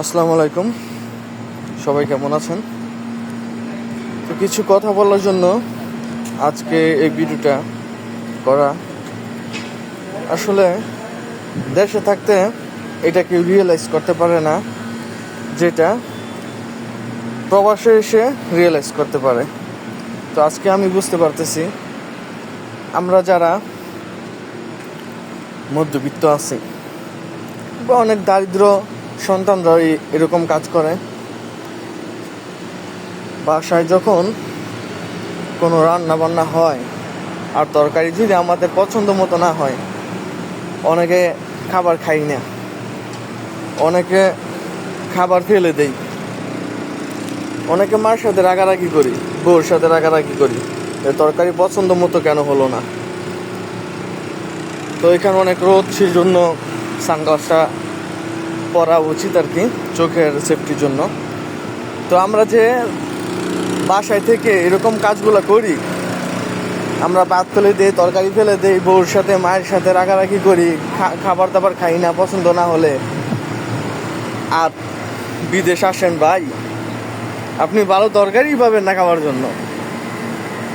আসসালামু আলাইকুম। সবাই কেমন আছেন? তো কিছু কথা বলার জন্য আজকে এই ভিডিওটা করা। আসলে দেশে থাকতে এটা কেউ রিয়েলাইজ করতে পারে না, যেটা প্রবাসে এসে রিয়েলাইজ করতে পারে। তো আজকে আমি বুঝতে পারতেছি, আমরা যারা মধ্যবিত্ত আছি বা অনেক দারিদ্র সন্তানরা এরকম কাজ করে। বাসায় যখন কোনো রান্না বান্না হয় আর তরকারি যদি আমাদের পছন্দ মতো না হয়, অনেকে খাবার খাই না। অনেকে খাবার ফেলে দেই। অনেকে মার সাথে রাগারাগি করি, বউর সাথে রাগারাগি করি। তরকারি পছন্দ মতো কেন হলো না? তো এখানে অনেক রোদ সেই জন্য সানগ্লাসটা পরা উচিত আর কি চোখের সেফটির জন্য। তো আমরা যে বাসায় থেকে এরকম কাজগুলো করি, আমরা ভাত ফেলে দিই, তরকারি ফেলে দিই, বউর সাথে, মায়ের সাথে রাগারাগি করি খাবার দাবার খাই না, পছন্দ না হলে। আর বিদেশ আসেন ভাই, আপনি ভালো তরকারি পাবেন না খাওয়ার জন্য।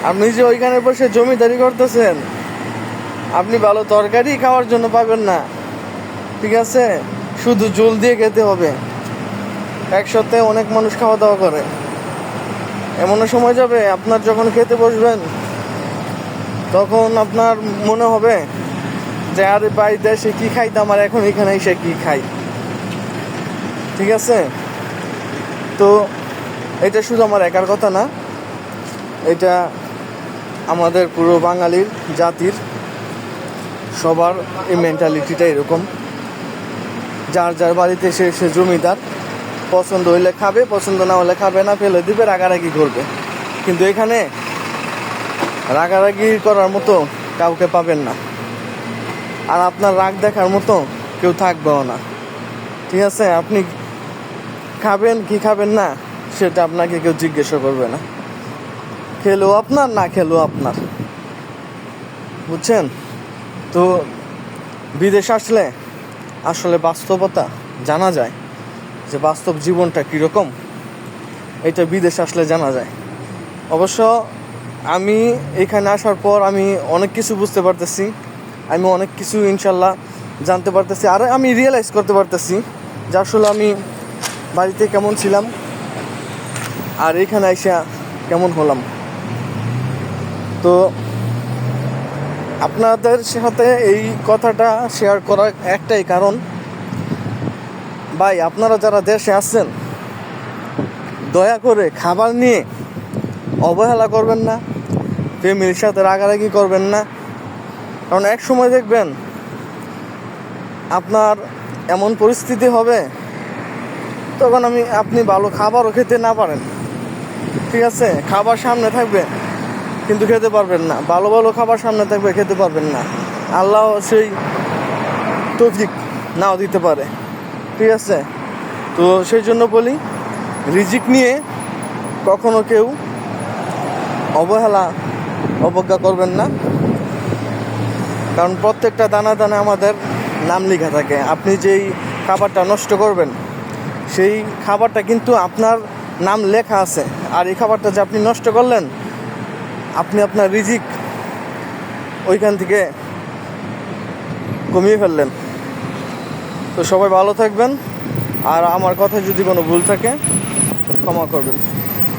আপনি যে ওইখানে বসে জমিদারি করতেছেন, আপনি ভালো তরকারি খাওয়ার জন্য পাবেন না। ঠিক আছে? শুধু জল দিয়ে খেতে হবে। একসাথে অনেক মানুষ খাওয়া দাওয়া করে। এমনও সময় যাবে, আপনার যখন খেতে বসবেন, তখন আপনার মনে হবে যে, আরে ভাই, দেশে কি খাইতাম আর এখন এখানে এসে কি খাই? ঠিক আছে? তো এটা শুধু আমার একার কথা না, এটা আমাদের পুরো বাঙালির জাতির সবার এই মেন্টালিটিটা এরকম। যার যার বাড়িতে সে সে জমিদার, পছন্দ হইলে খাবে, পছন্দ না হলে খাবে না, ফেলে দিবে, রাগারাগি করবে। কিন্তু এখানে রাগারাগি করার মতো কাউকে পাবেন না। আর আপনার রাগ দেখার মতো কেউ থাকবেও না। ঠিক আছে? আপনি খাবেন কি খাবেন না, সেটা আপনাকে কেউ জিজ্ঞাসা করবে না। খেলেও আপনার, না খেলেও আপনার। বুঝছেন? তো বিদেশ আসলে আসলে বাস্তবতা জানা যায় যে বাস্তব জীবনটা কীরকম, এটা বিদেশ আসলে জানা যায়। অবশ্য আমি এখানে আসার পর আমি অনেক কিছু বুঝতে পারতেছি, আমি অনেক কিছু ইনশাল্লাহ জানতে পারতেছি, আর আমি রিয়েলাইজ করতে পারতেছি যে আসলে আমি বাড়িতে কেমন ছিলাম আর এখানে আইসা কেমন হলাম। তো আপনাদের সাথে এই কথাটা শেয়ার করার একটাই কারণ, ভাই, আপনারা যারা দেশে আসছেন দয়া করে খাবার নিয়ে অবহেলা করবেন না, ফ্যামিলির সাথে রাগারাগি করবেন না। কারণ এক সময় দেখবেন, আপনার এমন পরিস্থিতি হবে, তখন আমি, আপনি ভালো খাবারও খেতে না পারেন। ঠিক আছে? খাবার সামনে থাকবে। কিন্তু খেতে পারবেন না। ভালো ভালো খাবার সামনে থাকবে, খেতে পারবেন না। আল্লাহ সেই তৌফিক নাও দিতে পারে। ঠিক আছে? তো সেই জন্য বলি, রিজিক নিয়ে কখনো কেউ অবহেলা, অবজ্ঞা করবেন না। কারণ প্রত্যেকটা দানা দানা আমাদের নাম লেখা থাকে। আপনি যেই খাবারটা নষ্ট করবেন, সেই খাবারটা কিন্তু আপনার নাম লেখা আছে। আর এই খাবারটা যে আপনি নষ্ট করলেন আপনি আপনার রিজিক ওইখান থেকে কমিয়ে ফেললেন। তো সবাই ভালো থাকবেন। আর আমার কথা যদি কোনো ভুল থাকে, ক্ষমা করবেন।